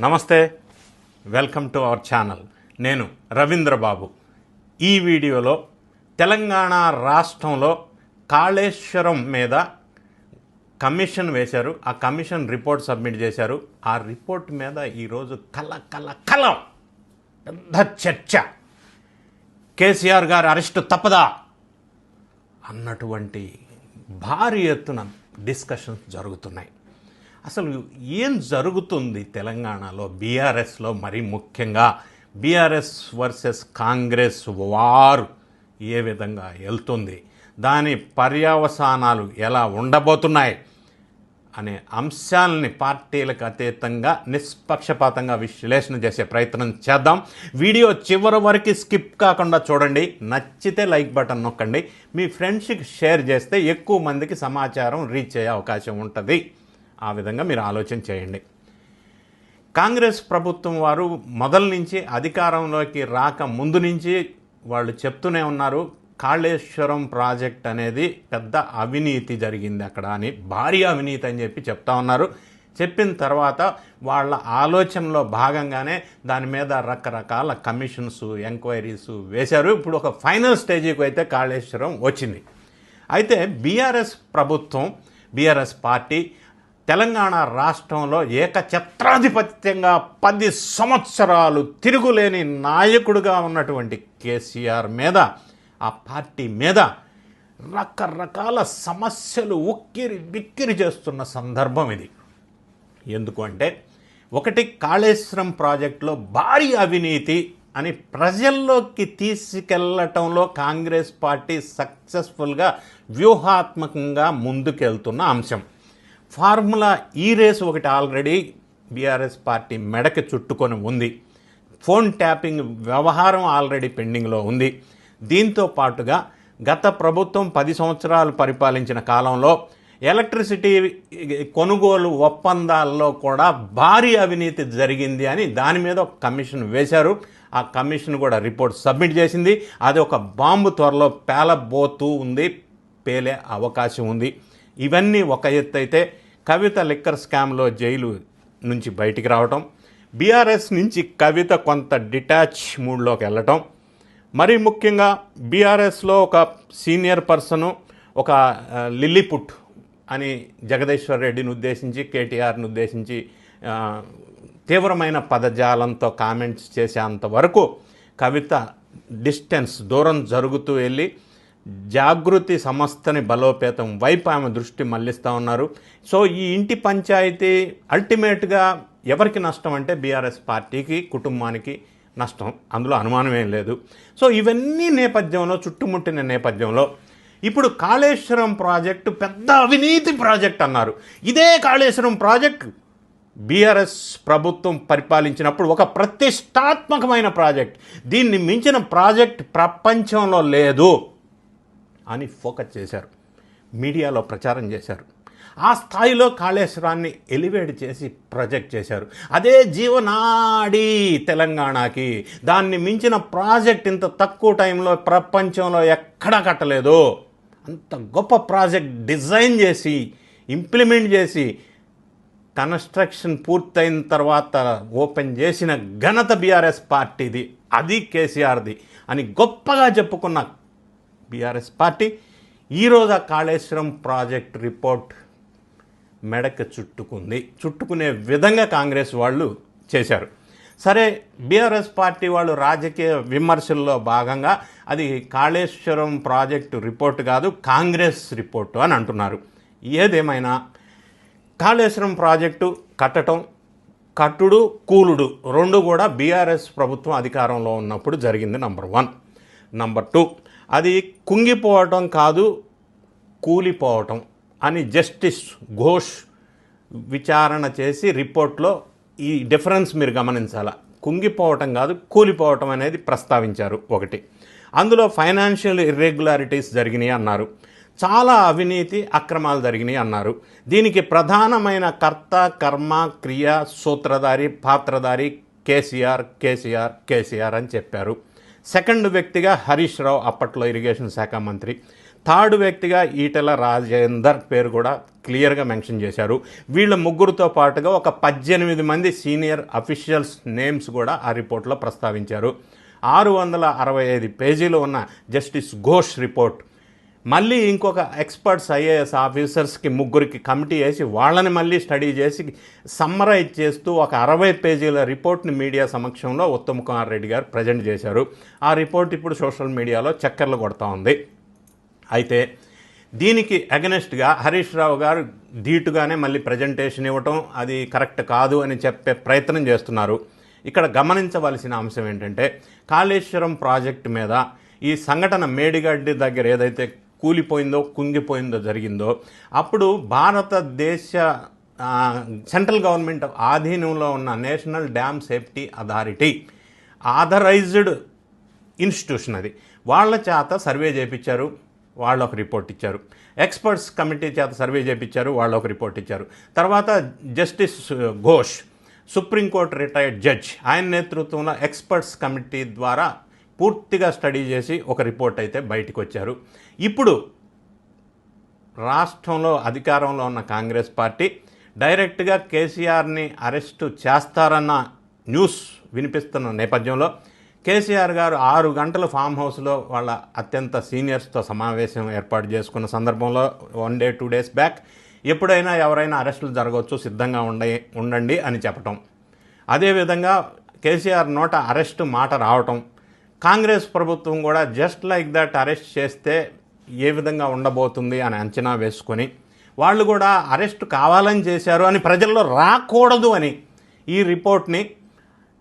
నమస్తే welcome to our channel. నేను రవీంద్రబాబు. ఈ వీడియోలో తెలంగాణ రాష్ట్రంలో కాళేశ్వరం మీద కమిషన్ వేశారు. ఆ కమిషన్ రిపోర్ట్ సబ్మిట్ చేశారు. ఆ రిపోర్ట్ మీద ఈరోజు కల కల కలం పెద్ద చర్చ. కేసీఆర్ గారి అరెస్టు తప్పదా? అన్నటువంటి భారీ ఎత్తున డిస్కషన్స్ జరుగుతున్నాయి. అసలు ఏం జరుగుతుంది తెలంగాణలో బీఆర్ఎస్లో మరీ ముఖ్యంగా? బీఆర్ఎస్ వర్సెస్ కాంగ్రెస్ వారు ఏ విధంగా వెళ్తుంది? దాని పర్యవసానాలు ఎలా ఉండబోతున్నాయి? అనే అంశాలని పార్టీలకు అతీతంగా నిష్పక్షపాతంగా విశ్లేషణ చేసే ప్రయత్నం చేద్దాం. వీడియో చివరి వరకు స్కిప్ కాకుండా చూడండి. నచ్చితే లైక్ బటన్ నొక్కండి. మీ ఫ్రెండ్స్కి షేర్ చేస్తే ఎక్కువ మందికి సమాచారం రీచ్ అయ్యే అవకాశం ఉంటుంది. ఆ విధంగా మీరు ఆలోచన చేయండి. కాంగ్రెస్ ప్రభుత్వం వారు మొదల నుంచి అధికారంలోకి రాక ముందు నుంచి వాళ్ళు చెప్తూనే ఉన్నారు కాళేశ్వరం ప్రాజెక్ట్ అనేది పెద్ద అవినీతి జరిగింది అక్కడ అని భారీ అవినీతి అని చెప్పి చెప్తా ఉన్నారు. చెప్పిన తర్వాత వాళ్ళ ఆలోచనలో భాగంగానే దాని మీద రకరకాల కమిషన్స్ ఎంక్వైరీస్ వేశారు. ఇప్పుడు ఒక ఫైనల్ స్టేజీకి అయితే కాళేశ్వరం వచ్చింది. అయితే బీఆర్ఎస్ ప్రభుత్వం బీఆర్ఎస్ పార్టీ తెలంగాణ రాష్ట్రంలో ఏకఛత్రాధిపత్యంగా పది సంవత్సరాలు తిరుగులేని నాయకుడుగా ఉన్నటువంటి కేసీఆర్ మీద ఆ పార్టీ మీద రకరకాల సమస్యలు ఉక్కిరి బిక్కిరి చేస్తున్న సందర్భం ఇది. ఎందుకు అంటే ఒకటి కాళేశ్వరం ప్రాజెక్టులో భారీ అవినీతి అని ప్రజల్లోకి తీసుకెళ్ళటంలో కాంగ్రెస్ పార్టీ సక్సెస్ఫుల్గా వ్యూహాత్మకంగా ముందుకెళ్తున్న అంశం. ఫార్ములా ఈ రేసు ఒకటి ఆల్రెడీ బీఆర్ఎస్ పార్టీ మెడకి చుట్టుకొని ఉంది. ఫోన్ ట్యాపింగ్ వ్యవహారం ఆల్రెడీ పెండింగ్లో ఉంది. దీంతో పాటుగా గత ప్రభుత్వం పది సంవత్సరాలు పరిపాలించిన కాలంలో ఎలక్ట్రిసిటీ కొనుగోలు ఒప్పందాల్లో కూడా భారీ అవినీతి జరిగింది అని దాని మీద ఒక కమిషన్ వేశారు. ఆ కమిషన్ కూడా రిపోర్ట్ సబ్మిట్ చేసింది. అది ఒక బాంబు త్వరలో పేలబోతూ ఉంది. పేలే అవకాశం ఉంది. ఇవన్నీ ఒక ఎత్తు అయితే కవిత లిక్కర్ స్కామ్లో జైలు నుంచి బయటికి రావటం బీఆర్ఎస్ నుంచి కవిత కొంత డిటాచ్ మూడ్లోకి వెళ్ళటం. మరి ముఖ్యంగా బీఆర్ఎస్లో ఒక సీనియర్ పర్సను ఒక లిల్లీపుట్ అని జగదీశ్వర్ రెడ్డిని ఉద్దేశించి కేటీఆర్ని ఉద్దేశించి తీవ్రమైన పదజాలంతో కామెంట్స్ చేసేంత వరకు కవిత డిస్టెన్స్ దూరం జరుగుతూ వెళ్ళి జాగృతి సంస్థని బలోపేతం వైపు ఆమె దృష్టి మళ్ళిస్తూ ఉన్నారు. సో ఈ ఇంటి పంచాయతీ అల్టిమేట్గా ఎవరికి నష్టం అంటే బీఆర్ఎస్ పార్టీకి కుటుంబానికి నష్టం. అందులో అనుమానమేం లేదు. సో ఇవన్నీ నేపథ్యంలో చుట్టుముట్టిన నేపథ్యంలో ఇప్పుడు కాళేశ్వరం ప్రాజెక్టు పెద్ద అవినీతి ప్రాజెక్ట్ అన్నారు. ఇదే కాళేశ్వరం ప్రాజెక్ట్ బీఆర్ఎస్ ప్రభుత్వం పరిపాలించినప్పుడు ఒక ప్రతిష్టాత్మకమైన ప్రాజెక్ట్. దీన్ని మించిన ప్రాజెక్ట్ ప్రపంచంలో లేదు. అని ఫోకస్ చేశారు. మీడియాలో ప్రచారం చేశారు. ఆ స్థాయిలో కాళేశ్వరాన్ని ఎలివేట్ చేసి ప్రొజెక్ట్ చేశారు. అదే జీవనాడి తెలంగాణకి. దాన్ని మించిన ప్రాజెక్ట్ ఇంత తక్కువ టైంలో ప్రపంచంలో ఎక్కడా కట్టలేదు. అంత గొప్ప ప్రాజెక్ట్ డిజైన్ చేసి ఇంప్లిమెంట్ చేసి కన్స్ట్రక్షన్ పూర్తయిన తర్వాత ఓపెన్ చేసిన ఘనత బీఆర్ఎస్ పార్టీది అది కేసీఆర్ది అని గొప్పగా చెప్పుకున్న బీఆర్ఎస్ పార్టీ ఈరోజు ఆ కాళేశ్వరం ప్రాజెక్ట్ రిపోర్ట్ మెడకు చుట్టుకుంది. చుట్టుకునే విధంగా కాంగ్రెస్ వాళ్ళు చేశారు. సరే బీఆర్ఎస్ పార్టీ వాళ్ళు రాజకీయ విమర్శల్లో భాగంగా అది కాళేశ్వరం ప్రాజెక్టు రిపోర్ట్ కాదు కాంగ్రెస్ రిపోర్టు అని అంటున్నారు. ఏదేమైనా కాళేశ్వరం ప్రాజెక్టు కట్టడం కట్టుడు కూలుడు రెండు కూడా బీఆర్ఎస్ ప్రభుత్వం అధికారంలో ఉన్నప్పుడు జరిగింది నంబర్ వన్. నంబర్ టూ అది కుంగిపోవటం కాదు కూలిపోవటం అని జస్టిస్ ఘోష్ విచారణ చేసి రిపోర్ట్లో ఈ డిఫరెన్స్ మీరు గమనించాలా. కుంగిపోవటం కాదు కూలిపోవటం అనేది ప్రస్తావించారు ఒకటి. అందులో ఫైనాన్షియల్ ఇర్రెగ్యులారిటీస్ జరిగినాయి అన్నారు. చాలా అవినీతి అక్రమాలు జరిగినాయి అన్నారు. దీనికి ప్రధానమైన కర్త కర్మ క్రియ సూత్రధారి పాత్రధారి కేసీఆర్ కేసీఆర్ కేసీఆర్ అని చెప్పారు. సెకండ్ వ్యక్తిగా హరీష్ రావు అప్పట్లో ఇరిగేషన్ శాఖ మంత్రి. థర్డ్ వ్యక్తిగా ఈటెల రాజేందర్ పేరు కూడా క్లియర్గా మెన్షన్ చేశారు. వీళ్ళ ముగ్గురుతో పాటుగా ఒక పద్దెనిమిది మంది సీనియర్ అఫీషియల్స్ నేమ్స్ కూడా ఆ రిపోర్ట్లో ప్రస్తావించారు. ఆరు వందల అరవై ఐదు పేజీలో ఉన్న జస్టిస్ ఘోష్ రిపోర్ట్ మళ్ళీ ఇంకొక ఎక్స్పర్ట్స్ ఐఏఎస్ ఆఫీసర్స్కి ముగ్గురికి కమిటీ వేసి వాళ్ళని మళ్ళీ స్టడీ చేసి సమ్మరైజ్ చేస్తూ ఒక అరవై పేజీల రిపోర్ట్ని మీడియా సమక్షంలో ఉత్తమ్ కుమార్ రెడ్డి గారు ప్రజెంట్ చేశారు. ఆ రిపోర్ట్ ఇప్పుడు సోషల్ మీడియాలో చక్కర్లు కొడతా ఉంది. అయితే దీనికి అగనెస్ట్గా హరీష్ రావు గారు ధీటుగానే మళ్ళీ ప్రజెంటేషన్ ఇవ్వటం అది కరెక్ట్ కాదు అని చెప్పే ప్రయత్నం చేస్తున్నారు. ఇక్కడ గమనించవలసిన అంశం ఏంటంటే కాళేశ్వరం ప్రాజెక్టు మీద ఈ సంఘటన మేడిగడ్డి దగ్గర ఏదైతే కూలిపోయిందో కుంగిపోయిందో జరిగిందో అప్పుడు భారతదేశ సెంట్రల్ గవర్నమెంట్ ఆధీనంలో ఉన్న national dam safety authority authorized institution అది. వాళ్ళ చేత సర్వే చేయించారు వాళ్ళు ఒక రిపోర్ట్ ఇచ్చారు. ఎక్స్పర్ట్స్ కమిటీ చేత సర్వే చేయించారు వాళ్ళు ఒక రిపోర్ట్ ఇచ్చారు. తర్వాత justice Ghosh supreme court retired judge. ఆయన నేతృత్వంలో ఎక్స్పర్ట్స్ కమిటీ ద్వారా పూర్తిగా స్టడీ చేసి ఒక రిపోర్ట్ అయితే బయటకు వచ్చారు ఇప్పుడు రాష్ట్రంలో అధికారంలో ఉన్న కాంగ్రెస్ పార్టీ డైరెక్ట్గా కేసీఆర్ని అరెస్టు చేస్తారన్న న్యూస్ వినిపిస్తున్న నేపథ్యంలో కేసీఆర్ గారు ఆరు గంటల ఫామ్ హౌస్లో వాళ్ళ అత్యంత సీనియర్స్తో సమావేశం ఏర్పాటు చేసుకున్న సందర్భంలో one day two days back ఎప్పుడైనా ఎవరైనా అరెస్టులు జరగవచ్చు సిద్ధంగా ఉండ ఉండండి అని చెప్పటం. అదేవిధంగా కేసీఆర్ నోట అరెస్టు మాట రావటం కాంగ్రెస్ ప్రభుత్వం కూడా జస్ట్ లైక్ దట్ అరెస్ట్ చేస్తే ఏ విధంగా ఉండబోతుంది అని అంచనా వేసుకొని వాళ్ళు కూడా అరెస్ట్ కావాలని చేశారు అని ప్రజల్లో రాకూడదు అని ఈ రిపోర్ట్ని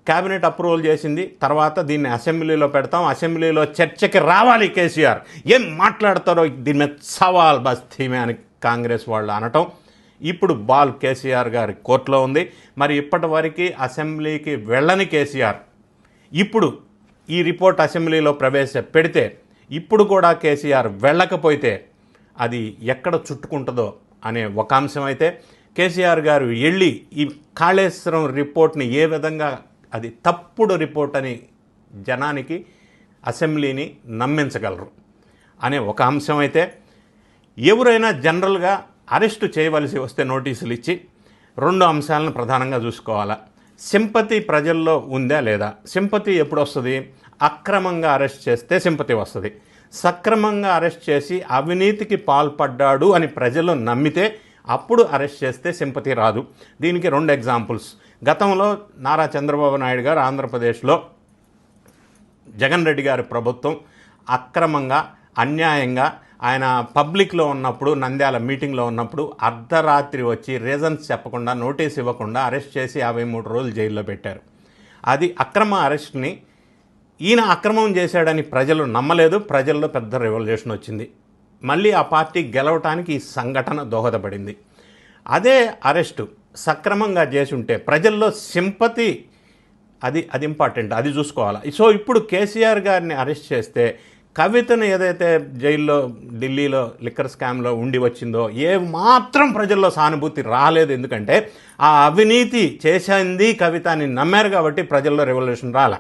కేబినెట్ అప్రూవల్ చేసింది. తర్వాత దీన్ని అసెంబ్లీలో పెడతాం. అసెంబ్లీలో చర్చకి రావాలి కేసీఆర్. ఏం మాట్లాడతారో దీని మీద సవాల్ బస్తీమే అని కాంగ్రెస్ వాళ్ళు అనటం. ఇప్పుడు బాల్ కేసీఆర్ గారి కోర్టులో ఉంది. మరి ఇప్పటి వరకు అసెంబ్లీకి వెళ్ళని కేసీఆర్ ఇప్పుడు ఈ రిపోర్ట్ అసెంబ్లీలో ప్రవేశ పెడితే ఇప్పుడు కూడా కేసీఆర్ వెళ్ళకపోతే అది ఎక్కడ చుట్టుకుంటుందో అనే ఒక అంశం అయితే కేసీఆర్ గారు వెళ్ళి ఈ కాళేశ్వరం రిపోర్ట్ని ఏ విధంగా అది తప్పుడు రిపోర్ట్ అని జనానికి అసెంబ్లీని నమ్మించగలరు అనే ఒక అంశం అయితే ఎవరైనా జనరల్గా అరెస్టు చేయవలసి వస్తే నోటీసులు ఇచ్చి రెండు అంశాలను ప్రధానంగా చూసుకోవాలా. సింపతి ప్రజల్లో ఉందా లేదా? సింపతి ఎప్పుడు వస్తుంది అక్రమంగా అరెస్ట్ చేస్తే సింపతి వస్తుంది. సక్రమంగా అరెస్ట్ చేసి అవినీతికి పాల్పడ్డాడు అని ప్రజలు నమ్మితే అప్పుడు అరెస్ట్ చేస్తే సింపతి రాదు. దీనికి రెండు ఎగ్జాంపుల్స్. గతంలో నారా చంద్రబాబు నాయుడు గారు ఆంధ్రప్రదేశ్లో జగన్ రెడ్డి గారి ప్రభుత్వం అక్రమంగా అన్యాయంగా ఆయన పబ్లిక్లో ఉన్నప్పుడు నంద్యాల మీటింగ్లో ఉన్నప్పుడు అర్ధరాత్రి వచ్చి రీజన్స్ చెప్పకుండా నోటీస్ ఇవ్వకుండా అరెస్ట్ చేసి యాభై మూడు రోజులు జైల్లో పెట్టారు. అది అక్రమ అరెస్ట్ని ఈయన అక్రమం చేశాడని ప్రజలు నమ్మలేదు. ప్రజల్లో పెద్ద రెవల్యూషన్ వచ్చింది. మళ్ళీ ఆ పార్టీ గెలవటానికి ఈ సంఘటన దోహదపడింది. అదే అరెస్టు సక్రమంగా చేసి ఉంటే ప్రజల్లో సింపతి అది అది ఇంపార్టెంట్ అది చూసుకోవాలి. సో ఇప్పుడు కేసీఆర్ గారిని అరెస్ట్ చేస్తే కవితను ఏదైతే జైల్లో ఢిల్లీలో లిక్కర్ స్కామ్లో ఉండి వచ్చిందో ఏ మాత్రం ప్రజల్లో సానుభూతి రాలేదు. ఎందుకంటే ఆ అవినీతి చేసింది కవిత అని నమ్మారు కాబట్టి ప్రజల్లో రెవల్యూషన్ రాలే.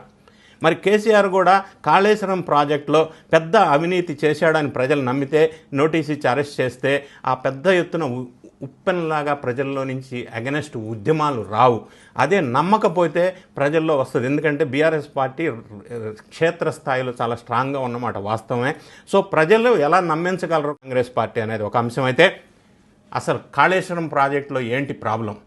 మరి కేసీఆర్ కూడా కాళేశ్వరం ప్రాజెక్టులో పెద్ద అవినీతి చేశాడని ప్రజలు నమ్మితే నోటీస్ ఇచ్చి అరెస్ట్ చేస్తే ఆ పెద్ద ఎత్తున ఉప్పెనలాగా ప్రజల్లో నుంచి అగెనెస్ట్ ఉద్యమాలు రావు. అదే నమ్మకపోతే ప్రజల్లో వస్తుంది. ఎందుకంటే బీఆర్ఎస్ పార్టీ క్షేత్రస్థాయిలో చాలా స్ట్రాంగ్గా ఉన్నమాట వాస్తవమే. సో ప్రజలు ఎలా నమ్మించగలరు కాంగ్రెస్ పార్టీ అనేది ఒక అంశం అయితే అసలు కాళేశ్వరం ప్రాజెక్టులో ఏంటి ప్రాబ్లం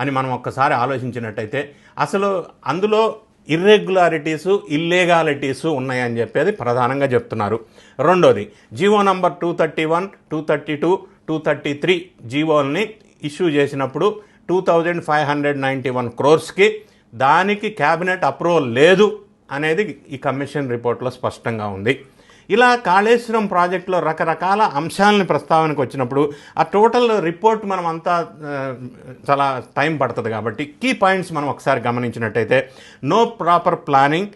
అని మనం ఒక్కసారి ఆలోచించినట్టయితే అసలు అందులో ఇర్రెగ్యులారిటీసు ఇల్లీగాలిటీసు ఉన్నాయని చెప్పేది ప్రధానంగా చెప్తున్నారు. రెండోది GO number two thirty one two thirty two two thirty three జీవోల్ని issue చేసినప్పుడు two thousand five hundred ninety one క్రోర్స్కి దానికి క్యాబినెట్ అప్రూవల్ లేదు అనేది ఈ కమిషన్ రిపోర్ట్లో స్పష్టంగా ఉంది. ఇలా కాళేశ్వరం ప్రాజెక్టులో రకరకాల అంశాలను ప్రస్తావనకు వచ్చినప్పుడు ఆ టోటల్ రిపోర్ట్ మనం అంతా చాలా టైం పడుతుంది కాబట్టి కీ పాయింట్స్ మనం ఒకసారి గమనించినట్టయితే no proper planning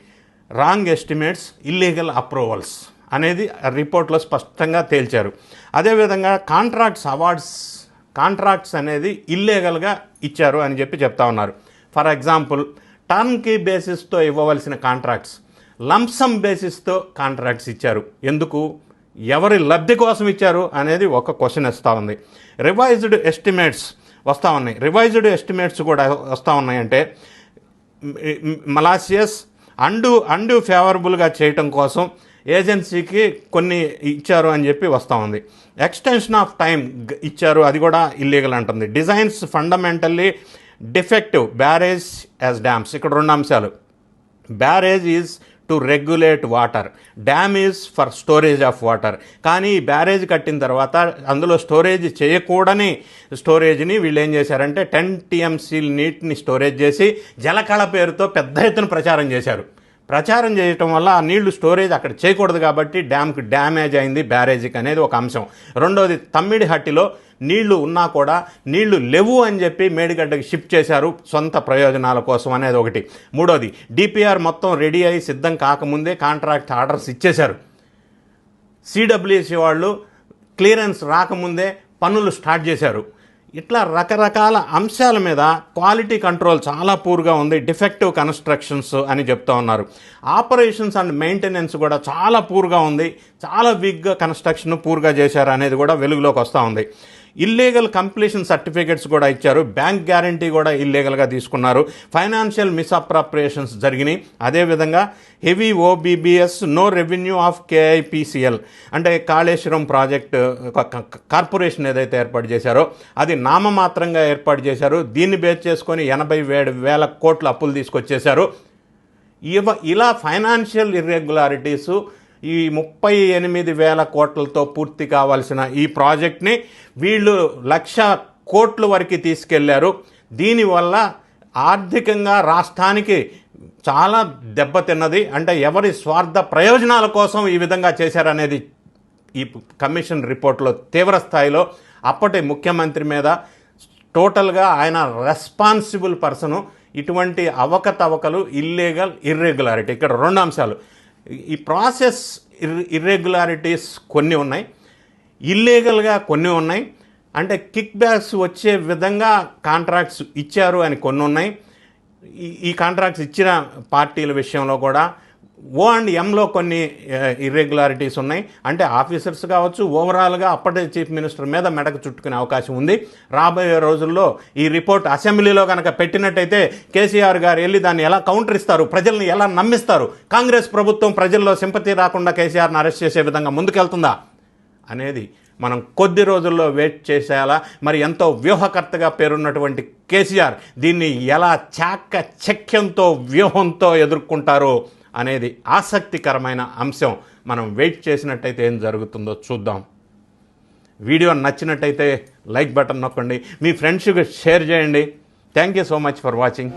wrong estimates illegal approvals. అనేది రిపోర్ట్లో స్పష్టంగా తేల్చారు. అదేవిధంగా కాంట్రాక్ట్స్ అవార్డ్స్ కాంట్రాక్ట్స్ అనేది ఇల్లీగల్గా ఇచ్చారు అని చెప్పి చెప్తా ఉన్నారు. ఫర్ ఎగ్జాంపుల్ టర్న్కీ బేసిస్తో ఇవ్వవలసిన కాంట్రాక్ట్స్ లంసమ్ బేసిస్తో కాంట్రాక్ట్స్ ఇచ్చారు. ఎందుకు? ఎవరి లబ్ధి కోసం ఇచ్చారు అనేది ఒక క్వశ్చన్ వస్తూ ఉంది. రివైజ్డ్ ఎస్టిమేట్స్ వస్తూ ఉన్నాయి. రివైజ్డ్ ఎస్టిమేట్స్ కూడా వస్తూ ఉన్నాయంటే మలాసియస్ అండు అండు ఫేవరబుల్గా చేయటం కోసం ఏజెన్సీకి కొన్ని ఇచ్చారు అని చెప్పి వస్తూ ఉంది. ఎక్స్టెన్షన్ ఆఫ్ టైం ఇచ్చారు. అది కూడా ఇల్లీగల్ అంటుంది. Designs fundamentally defective barrage as dams ఇక్కడ రెండు అంశాలు. Barrage is to regulate water dam is for storage of water కానీ ఈ బ్యారేజ్ కట్టిన తర్వాత అందులో స్టోరేజ్ చేయకూడని స్టోరేజ్ని వీళ్ళు ఏం చేశారంటే టెన్ టీఎంసీ నీటిని స్టోరేజ్ చేసి జలకళ పేరుతో పెద్ద ఎత్తున ప్రచారం చేశారు. ప్రచారం చేయటం వల్ల ఆ నీళ్ళు స్టోరేజ్ అక్కడ చేయకూడదు కాబట్టి డ్యామ్కి డ్యామేజ్ అయింది బ్యారేజీకి అనేది ఒక అంశం. రెండోది తమ్మిడిహట్టిలో నీళ్ళు ఉన్నా కూడా నీళ్ళు లేవు అని చెప్పి మేడిగడ్డకి షిఫ్ట్ చేశారు సొంత ప్రయోజనాల కోసం అనేది ఒకటి. మూడోది డిపిఆర్ మొత్తం రెడీ అయి సిద్ధం కాకముందే కాంట్రాక్ట్ ఆర్డర్స్ ఇచ్చేశారు. సిడబ్ల్యూసి వాళ్ళు క్లియరెన్స్ రాకముందే పనులు స్టార్ట్ చేశారు. ఇట్లా రకరకాల అంశాల మీద క్వాలిటీ కంట్రోల్ చాలా పూర్గా ఉంది. డిఫెక్టివ్ కన్స్ట్రక్షన్స్ అని చెప్తా ఉన్నారు. ఆపరేషన్స్ అండ్ మెయింటెనెన్స్ కూడా చాలా పూర్గా ఉంది. చాలా వీక్గా కన్స్ట్రక్షన్ పూర్గా చేశారు అనేది కూడా వెలుగులోకి వస్తూ ఉంది. ఇల్లీగల్ కంప్లీషన్ సర్టిఫికేట్స్ కూడా ఇచ్చారు. బ్యాంక్ గ్యారంటీ కూడా ఇల్లీగల్గా తీసుకున్నారు. ఫైనాన్షియల్ మిస్అప్రాప్రియేషన్స్ జరిగినాయి. అదేవిధంగా heavy OBBs no revenue of KIPCL అంటే కాళేశ్వరం ప్రాజెక్ట్ కార్పొరేషన్ ఏదైతే ఏర్పాటు చేశారో అది నామమాత్రంగా ఏర్పాటు చేశారు. దీన్ని బేస్ చేసుకొని ఎనభై వేల వేల కోట్ల అప్పులు తీసుకొచ్చేశారు. ఇవ ఇలా ఫైనాన్షియల్ ఇర్రెగ్యులారిటీసు ఈ ముప్పై ఎనిమిది వేల కోట్లతో పూర్తి కావాల్సిన ఈ ప్రాజెక్ట్ని వీళ్ళు లక్ష కోట్ల వరకు తీసుకెళ్ళారు. దీనివల్ల ఆర్థికంగా రాష్ట్రానికి చాలా దెబ్బతిన్నది అంటే ఎవరి స్వార్థ ప్రయోజనాల కోసం ఈ విధంగా చేశారనేది ఈ కమిషన్ రిపోర్ట్లో తీవ్ర స్థాయిలో అప్పటి ముఖ్యమంత్రి మీద టోటల్గా ఆయన రెస్పాన్సిబుల్ పర్సను. ఇటువంటి అవకతవకలు ఇల్లీగల్ ఇర్రెగ్యులారిటీ. ఇక్కడ రెండు అంశాలు. ఈ ప్రాసెస్ ఇర్ ఇర్రెగ్యులారిటీస్ కొన్ని ఉన్నాయి. ఇల్లీగల్గా కొన్ని ఉన్నాయి. అంటే కిక్ బ్యాక్స్ వచ్చే విధంగా కాంట్రాక్ట్స్ ఇచ్చారు అని కొన్ని ఉన్నాయి. ఈ ఈ కాంట్రాక్ట్స్ ఇచ్చిన పార్టీల విషయంలో కూడా ఓ అండ్ ఎంలో కొన్ని ఇర్రెగ్యులారిటీస్ ఉన్నాయి. అంటే ఆఫీసర్స్ కావచ్చు ఓవరాల్గా అప్పటి చీఫ్ మినిస్టర్ మీద మెడకు చుట్టుకునే అవకాశం ఉంది. రాబోయే రోజుల్లో ఈ రిపోర్ట్ అసెంబ్లీలో కనుక పెట్టినట్టయితే కేసీఆర్ గారు వెళ్ళి దాన్ని ఎలా కౌంటర్ ఇస్తారు? ప్రజల్ని ఎలా నమ్మిస్తారు? కాంగ్రెస్ ప్రభుత్వం ప్రజల్లో సింపతి రాకుండా కేసీఆర్ని అరెస్ట్ చేసే విధంగా ముందుకెళ్తుందా? అనేది మనం కొద్ది రోజుల్లో వెయిట్ చేసేలా మరి ఎంతో వ్యూహకర్తగా పేరున్నటువంటి కేసీఆర్ దీన్ని ఎలా చాక చక్యంతో వ్యూహంతో ఎదుర్కొంటారో అనేది ఆసక్తికరమైన అంశం. మనం వెయిట్ చేసినట్టయితే ఏం జరుగుతుందో చూద్దాం. వీడియో నచ్చినట్టయితే లైక్ బటన్ నొక్కండి. మీ ఫ్రెండ్స్కి షేర్ చేయండి. Thank you so much for watching.